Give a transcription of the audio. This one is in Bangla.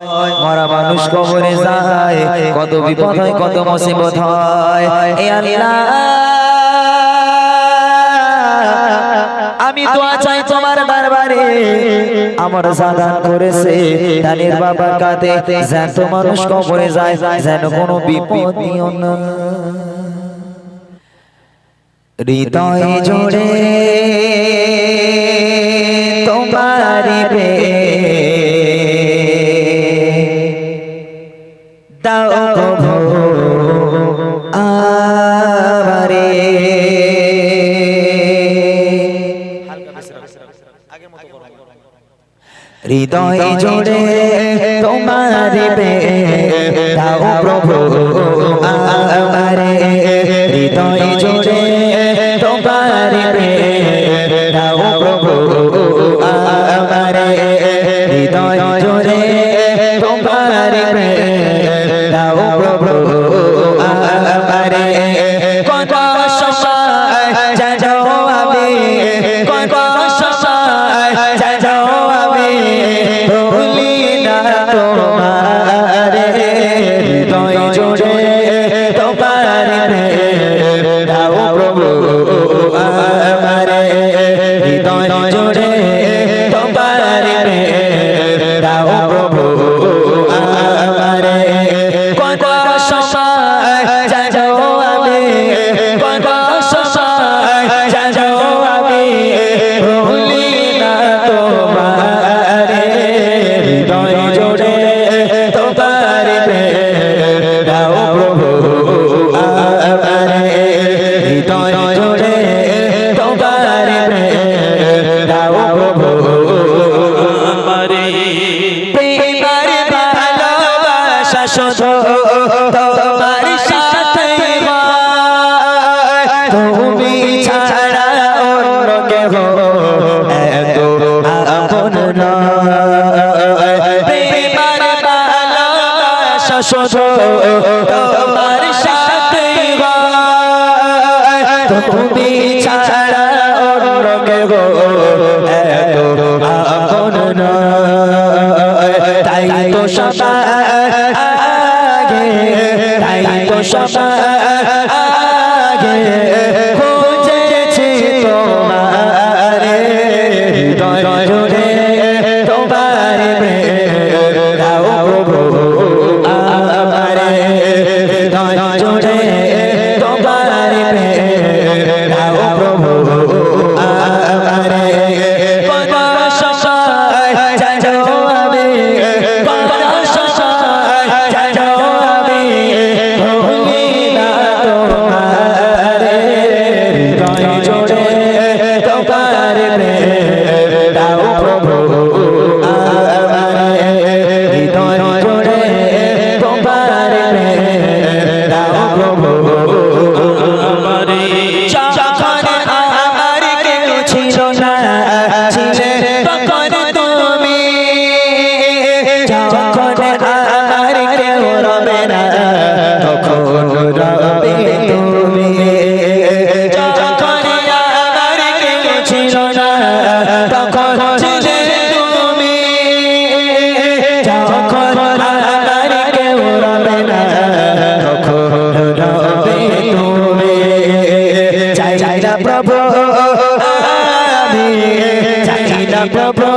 মরা মানুষ কবরে যায়, কত বিপদ হয়, কত মুসিবত হয়। আমি দোয়া চাই তোমার দরবারে। আমার সাধন করেছে, দানির বাবা কাঁদে, যেন মানুষ কবরে যায়, যেন কোনো বিপদ হৃদয় জোড়ে তোমার বে হৃদয় জোড়ে তোমার বে দাও প্রভু আমারে শুধু তোমার সাথে তুমি ছাড়া আগে তাই তো সবা আগে। প্রভু আমি চাই না প্রভু